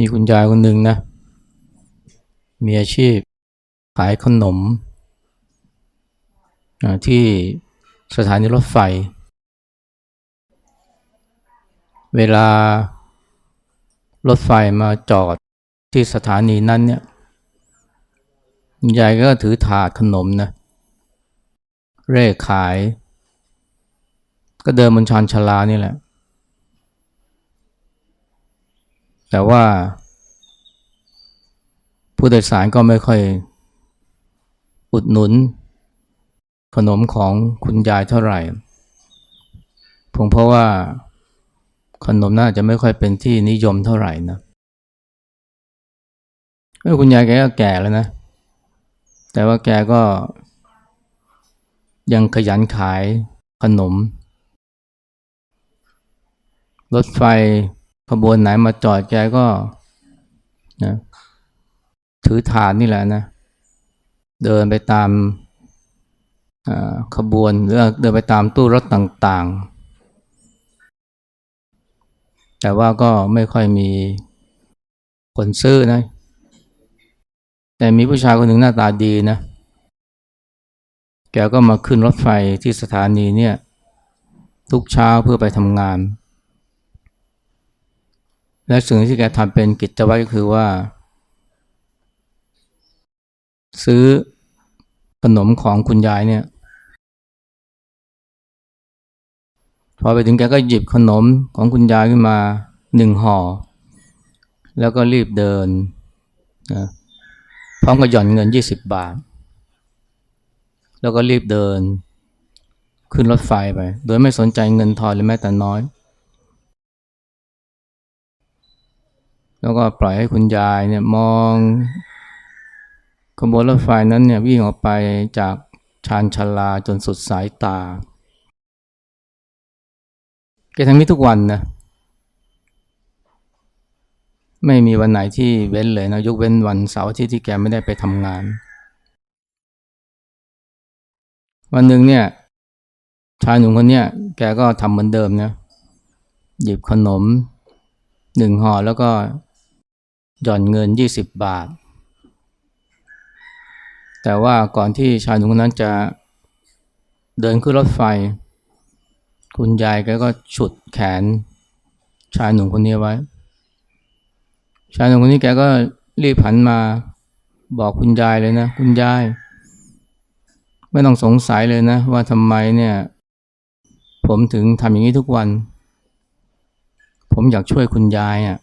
มีคุณยายคนหนึ่งนะ มีอาชีพขายขนม ที่สถานีรถไฟ เวลารถไฟมาจอดที่สถานีนั้นเนี่ยคุณยายก็ถือถาดขนมนะ เร่ขาย ก็เดินบนชานชาลานี่แหละ แต่ว่า ผู้โดยสารก็ไม่ค่อยอุดหนุน ขนมของคุณยายเท่าไหร่ผมเพราะว่าขนมน่าจะไม่ค่อยเป็นที่นิยมเท่าไหร่นะเออคุณยายแกก็แก่แล้วนะ แต่ว่าแกก็ ยังขยันขายขนม รถไฟ ขบวนไหนมาจอดแกก็นะถือถาดนี่แหละนะ เดินไปตามขบวนหรือเดินไปตามตู้รถต่างๆ แต่ว่าก็ไม่ค่อยมีคนซื้อนะ แต่มีผู้ชายคนหนึ่งหน้าตาดีนะ แกก็มาขึ้นรถไฟที่สถานีเนี่ย ทุกเช้าเพื่อไปทำงาน และสิ่งที่แกทำเป็นกิจวัตรก็คือว่า ซื้อขนมของคุณยายเนี่ย พอไปถึงแกก็หยิบขนมของคุณยายขึ้นมาหนึ่งห่อ แล้วก็รีบเดินนะพร้อมกับหย่อนเงินยี่สิบบาท แล้วก็รีบเดิน ขึ้นรถไฟไป โดยไม่สนใจเงินทอนเลยแม้แต่น้อย แล้วก็ปล่อยให้คุณยายเนี่ยมองขบวนรถไฟนั้นเนี่ยวิ่งออกไปจากชานชาลาจนสุดสายตาแกทำนี้ทุกวันนะไม่มีวันไหนที่เว้นเลยนะยกเว้นวันเสาร์ที่ที่แกไม่ได้ไปทำงาน วันหนึ่งเนี่ยชายหนุ่มคนเนี้ยแกก็ทำเหมือนเดิมนะหยิบขนมหนึ่งห่อแล้วก็ หย่อนเงินยี่สิบบาท แต่ว่าก่อนที่ชายหนุ่มคนนั้นจะเดินขึ้นรถไฟ คุณยายแกก็ฉุดแขนชายหนุ่มคนนี้ไว้ ชายหนุ่มคนนี้แกก็รีบหันมาบอกคุณยายเลยนะ คุณยาย ไม่ต้องสงสัยเลยนะ ว่าทำไมเนี่ย ผมถึงทำอย่างนี้ทุกวัน ผมอยากช่วยคุณยายอะ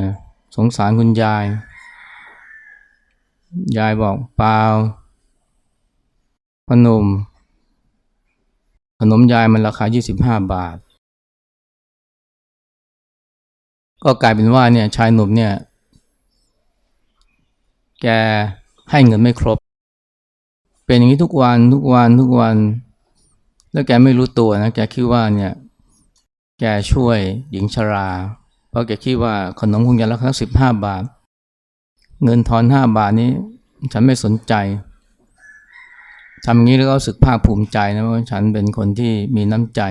นะ สงสารคุณยาย ยายบอกเปล่าพนม ขนมยายมันราคา 25 บาท ก็กลายเป็นว่าเนี่ยชายหนุ่มเนี่ย แกให้เงินไม่ครบ เป็นอย่างนี้ทุกวันทุกวันทุกวัน แล้วแกไม่รู้ตัวนะ แกคิดว่าเนี่ย แกช่วยหญิงชรา ราะแกคิดว่าขนมคงจะราคาสิบห้าบาท เงินทอนห้าบาทนี้ ฉันไม่สนใจทำอย่างนี้แล้วก็รู้สึกภาคภูมิใจนะว่าฉันเป็นคนที่มีน้ำใจ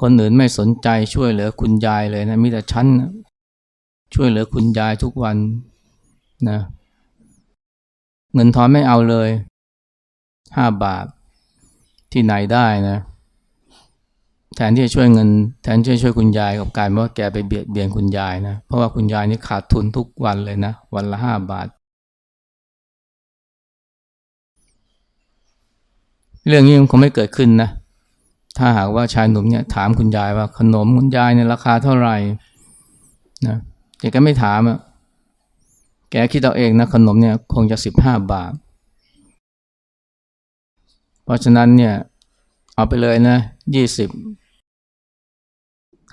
คนอื่นไม่สนใจช่วยเหลือคุณยายเลยนะมีแต่ฉันช่วยเหลือคุณยายทุกวันนะเงินทอนไม่เอาเลยห้าบาทที่ไหนได้นะ แทนที่จะช่วยเงิน แทนที่จะช่วยคุณยายกับกายเป็นว่าแกไปเบียดเบียนคุณยายนะ เพราะว่าคุณยายนี่ขาดทุนทุกวันเลยนะ วันละห้าบาท เรื่องนี้มันคงไม่เกิดขึ้นนะ ถ้าหากว่าชายหนุ่มเนี่ยถามคุณยายว่าขนมคุณยายเนี่ยราคาเท่าไหร่นะแกก็ไม่ถามอะแกคิดเอาเองนะขนมเนี่ยคงจะสิบห้าบาท เพราะฉะนั้นเนี่ยเอาไปเลยนะยี่สิบ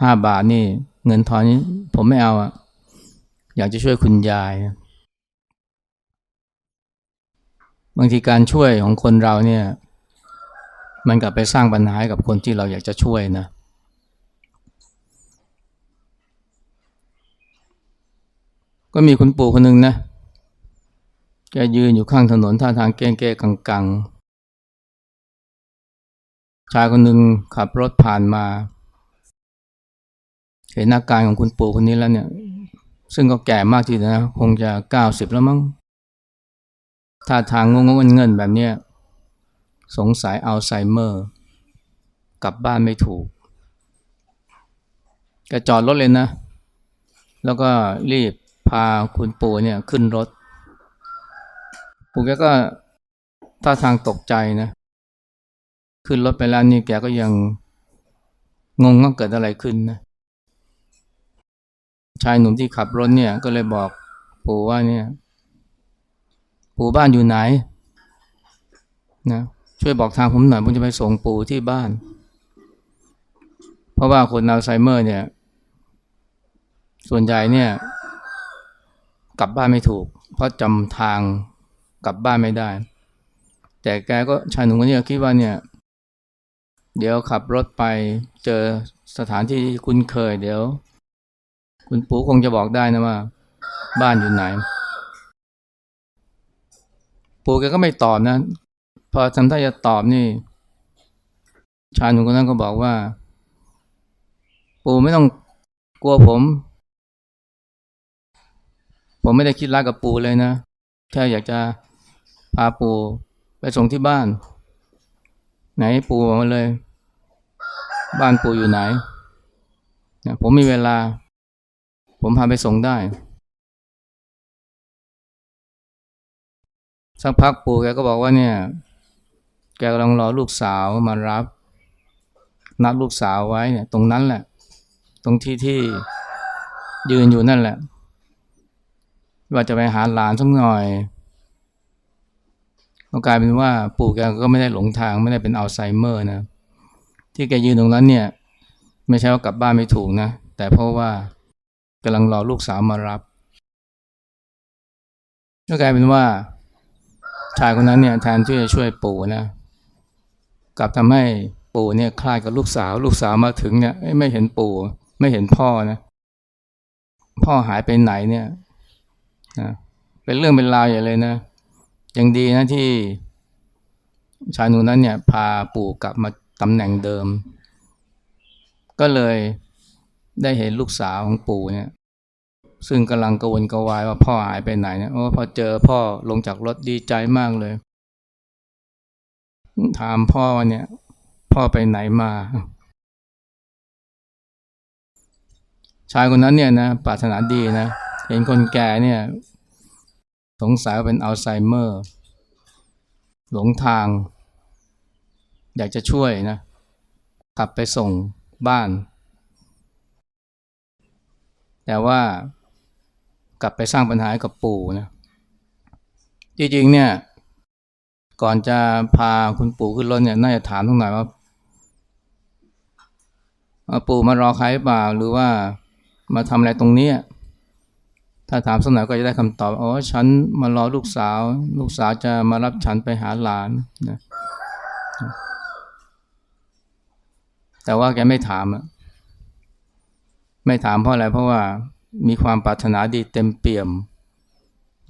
ห้าบาทนี่ เงินทอนนี้ผมไม่เอาอะอยากจะช่วยคุณยาย บางทีการช่วยของคนเราเนี่ย มันกลับไปสร้างปัญหาให้กับคนที่เราอยากจะช่วยนะ ก็มีคุณปู่คนหนึ่งนะ แกยืนอยู่ข้างถนนท่าทางเก้งเก้กังๆชายคนหนึ่งขับรถผ่านมา เห็นอาการของคุณปู่คนนี้แล้วเนี่ย ซึ่งก็แก่มากทีเดียวนะคงจะเก้าสิบแล้วมั้งท่าทางงงงเงินแบบเนี้ยสงสัยอัลไซเมอร์ กลับบ้านไม่ถูกแกจอดรถเลยนะ แล้วก็รีบพาคุณปู่เนี่ยขึ้นรถ ปู่แกก็ท่าทางตกใจนะ ขึ้นรถไปแล้วนี่แกก็ยังงงว่าเกิดอะไรขึ้นนะ ชายหนุ่มที่ขับรถเนี่ยก็เลยบอกปู่ว่าเนี่ย ปู่บ้านอยู่ไหนนะช่วยบอกทางผมหน่อยผมจะไปส่งปู่ที่บ้าน เพราะว่าคนอัลไซเมอร์ เนี่ย ส่วนใหญ่เนี่ย กลับบ้านไม่ถูก เพราะจำทางกลับบ้านไม่ได้ แต่แกก็ชายหนุ่มคนนี้คิดว่าเนี่ย เดี๋ยวขับรถไปเจอสถานที่ที่คุ้นเคย เดี๋ยว คุณปู่คงจะบอกได้นะว่า บ้านอยู่ไหน ปู่แกก็ไม่ตอบนะ พอทำท่าจะตอบนี่ ชายหนุ่มคนนั้นก็บอกว่า ปู่ไม่ต้องกลัวผม ผมไม่ได้คิดร้ายกับปู่เลยนะ แค่อยากจะพาปู่ไปส่งที่บ้าน ไหนปู่บอกมาเลย บ้านปู่อยู่ไหน ผมมีเวลา ผมพาไปส่งได้ สักพักปู่แกก็บอกว่าเนี่ย แกกำลังรอลูกสาวมารับ นัดลูกสาวไว้เนี่ย ตรงนั้นแหละ ตรงที่ที่ยืนอยู่นั่นแหละ ว่าจะไปหาหลานสักหน่อยก็กลายเป็นว่าปู่แกก็ไม่ได้หลงทางไม่ได้เป็นอัลไซเมอร์นะ ที่แกยืนตรงนั้นเนี่ย ไม่ใช่ว่ากลับบ้านไม่ถูกนะ แต่เพราะว่า กำลังรอลูกสาวมารับก็กลายเป็นว่าชายคนนั้นเนี่ยแทนที่จะช่วยปู่นะกลับทำให้ปู่เนี่ยคลายกับลูกสาว ลูกสาวมาถึงเนี่ยไม่เห็นปู่ไม่เห็นพ่อนะพ่อหายไปไหนเนี่ยนะเป็นเรื่องเป็นราวอย่างเลยนะยังดีนะที่ชายหนุ่มนั้นเนี่ยพาปู่กลับมาตำแหน่งเดิม ก็เลย ได้เห็นลูกสาวของปู่เนี่ย ซึ่งกำลังกวนกวายว่าพ่อหายไปไหนเนี่ยโอ้พอเจอพ่อลงจากรถดีใจมากเลย ถามพ่อว่าเนี่ย พ่อไปไหนมา ชายคนนั้นเนี่ยนะปรารถนาดีนะ เห็นคนแก่เนี่ย สงสัยว่าเป็นอัลไซเมอร์ หลงทาง อยากจะช่วยนะขับไปส่งบ้าน แต่ว่ากลับไปสร้างปัญหาให้กับปู่นะจริงๆเนี่ยก่อนจะพาคุณปู่ขึ้นรถเนี่ยน่าจะถามทุกหน่อยว่าปู่มารอใครเปล่าหรือว่ามาทำอะไรตรงนี้ถ้าถามสักหน่อยก็จะได้คำตอบอ๋อฉันมารอลูกสาว ลูกสาวจะมารับฉันไปหาหลานนะแต่ว่าแกไม่ถามอะ ไม่ถามเพราะอะไรเพราะว่ามีความปรารถนาดีเต็มเปี่ยม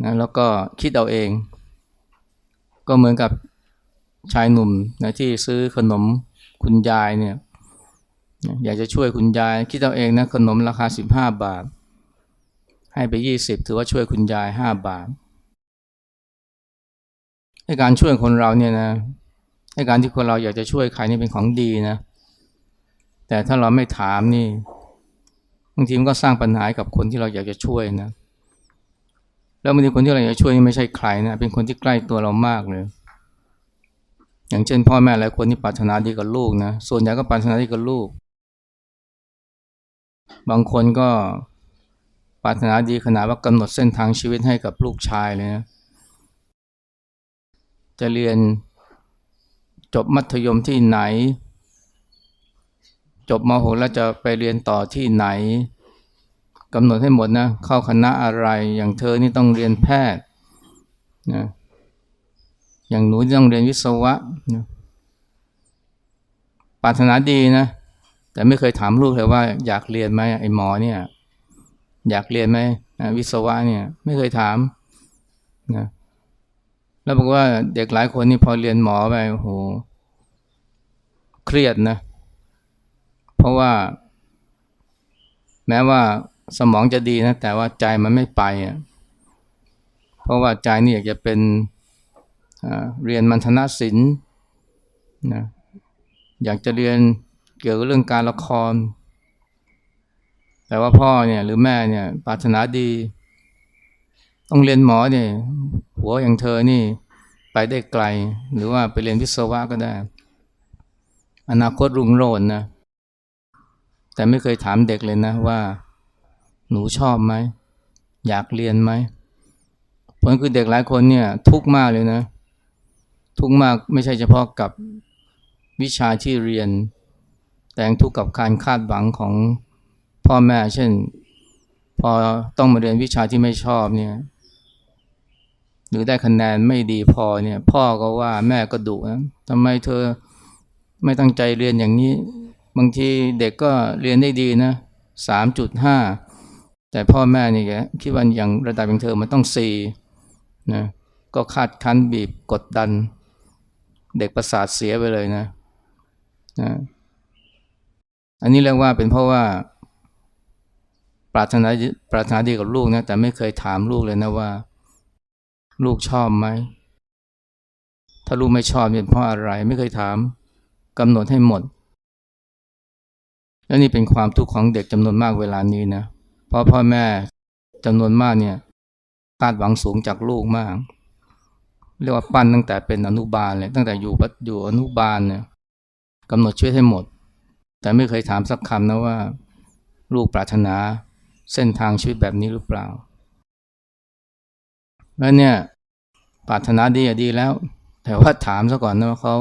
นะแล้วก็คิดเอาเอง ก็เหมือนกับชายหนุ่มนะที่ซื้อขนมคุณยายเนี่ยอยากจะช่วยคุณยาย คิดเอาเองนะขนมราคาสิบห้าบาท ให้ไปยี่สิบถือว่าช่วยคุณยายห้าบาทให้การช่วยคนเราเนี่ยนะให้การที่คนเราอยากจะช่วยใครนี่เป็นของดีนะ แต่ถ้าเราไม่ถามนี่างทีมันก็สร้างปัญหากับคนที่เราอยากจะช่วยนะ แล้วบางทีคนที่เราอยากจะช่วยไม่ใช่ใครนะ เป็นคนที่ใกล้ตัวเรามากเลย อย่างเช่น พ่อแม่หลายคนที่ปรารถนาดีกับลูกนะ ส่วนใหญ่ก็ปรารถนาดีกับลูก บางคนก็ปรารถนาดีขนาดว่ากำหนดเส้นทางชีวิตให้กับลูกชายเลยนะ จะเรียนจบมัธยมที่ไหน จบม .6 แล้วจะไปเรียนต่อที่ไหนกำหนดให้หมดนะ เข้าคณะอะไรอย่างเธอนี่ต้องเรียนแพทย์นะอย่างหนูต้องเรียนวิศวะนะปรารถนาดีนะ แต่ไม่เคยถามลูกเลยว่าอยากเรียนไหมไอ้หมอเนี่ย อยากเรียนไหมวิศวะเนี่ย ไม่เคยถามนะแล้วบอกว่าเด็กหลายคนนี่พอเรียนหมอไปโอ้โหเครียดนะเพราะว่า แม้ว่าสมองจะดีนะ แต่ว่าใจมันไม่ไปอะเพราะว่าใจนี่อยากจะเป็นเรียนมัณฑนศิลป์นะอยากจะเรียนเกี่ยวกับเรื่องการละคร แต่ว่าพ่อเนี่ยหรือแม่เนี่ยปรารถนาดี ต้องเรียนหมอเนี่ยหัวอย่างเธอนี่ไปได้ไกล หรือว่าไปเรียนวิศวะก็ได้ อนาคตรุ่งโรจน์นะ แต่ไม่เคยถามเด็กเลยนะว่า หนูชอบไหม อยากเรียนไหมผลคือเด็กหลายคนเนี่ย ทุกข์มากเลยนะ ทุกข์มากไม่ใช่เฉพาะกับวิชาที่เรียน แต่ยังทุกข์กับการคาดหวังของพ่อแม่ เช่น พอต้องมาเรียนวิชาที่ไม่ชอบเนี่ยหรือได้คะแนนไม่ดีพอเนี่ย พ่อก็ว่าแม่ก็ดุนะทำไมเธอไม่ตั้งใจเรียนอย่างนี้ บางทีเด็กก็เรียนได้ดีนะสามจุดห้าแต่พ่อแม่นี่แกคิดว่าอย่างระดับอย่างเธอมันต้องสี่นะก็คาดคั้นบีบกดดัน เด็กประสาทเสียไปเลยนะนะอันนี้เรียกว่าเป็นเพราะว่า ปรารถนาปรารถนาดีกับลูกนะแต่ไม่เคยถามลูกเลยนะว่า ลูกชอบไหมถ้าลูกไม่ชอบเป็นเพราะอะไร ไม่เคยถามกำหนดให้หมด และนี่เป็นความทุกข์ของเด็กจำนวนมากเวลานี้นะเพราะพ่อแม่จำนวนมากเนี่ยคาดหวังสูงจากลูกมาก เรียกว่าปั้นตั้งแต่เป็นอนุบาลเลยตั้งแต่อยู่อยู่อนุบาลเนี่ยกำหนดชีวิตให้หมด แต่ไม่เคยถามสักคำนะว่า ลูกปรารถนาเส้นทางชีวิตแบบนี้หรือเปล่าแล้วเนี่ยปรารถนาดีอะดีแล้ว แต่ว่าถามซะก่อนนะว่าเขา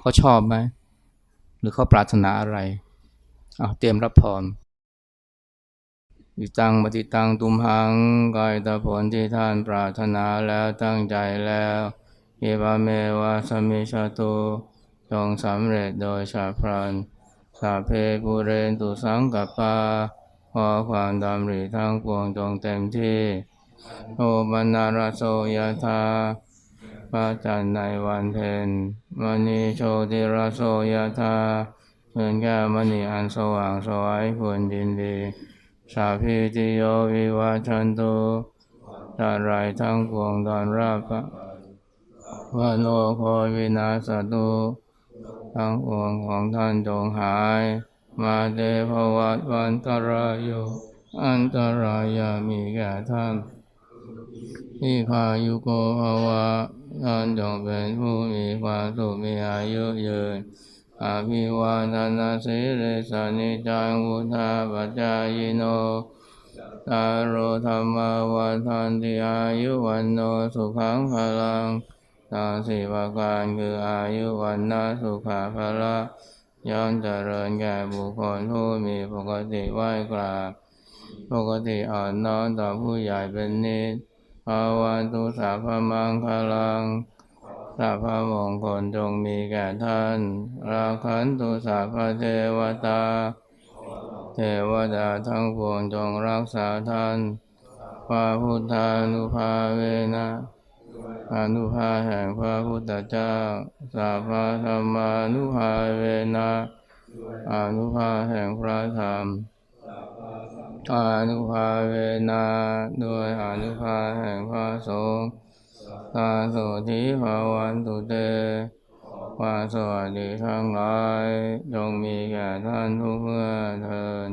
เขาชอบไหม หรือเขาปรารถนาอะไรเอาเตรียมรับพรอิตังปฏิตังตุมหังกายตาผลที่ท่านปรารถนาแล้วตั้งใจแล้วเยบาเมวะสมิชาตุจงสำเร็จโดยชาพรันสาเพปุเรนตุสังกัปปาขอความดำริทั้งปวงจงเต็มที่ โอบรรารโสยธา ระจันทร์ในวันเพ็ญมณีโชติรโสยธาเงินแก้มณีอันสว่างสวยควรดินดี สาพิติโยวิวัชันตุตาไรทั้งปวงตอนราบวาโนโควินาสตุทั้งปวงของท่านจงหาย มาเดภวัตวันตรายโยอันตรายามีแก่ท่าน ที่ขายุโกภวะท่านจงเป็นผู้มีความสุขมีอายุยืนอภิวาทนาสิริสานิจังวุธาปัจจายโนตารโรธรรมวันทันติอายุวันโนสุขังพลังตาสิบาการคืออายุวันนาสุขาภละย้อนเจริญแก่บุคคลผู้มีปกติไหวกราบปกติอ่อนน้อมต่อผู้ใหญ่เป็นนิด ภาวันตุสาพมังคลังสัพมงคลจงมีแก่ท่าน ราคันตุสัพเทวตา เทวดาทั้งปวงจงรักษาท่านพระพุทธานุภาเวนะอนุภาแห่งพระพุทธเจ้าสัพพธรรมานุภาเวนะอนุภาแห่งพระธรรม อนุภาเวนะด้วยอนุภาแห่งพระสงฆ์สาสุทิภาวันตุเตความสวัสดีทั้งหลายจงมีแก่ท่านทุกเมื่อเทิน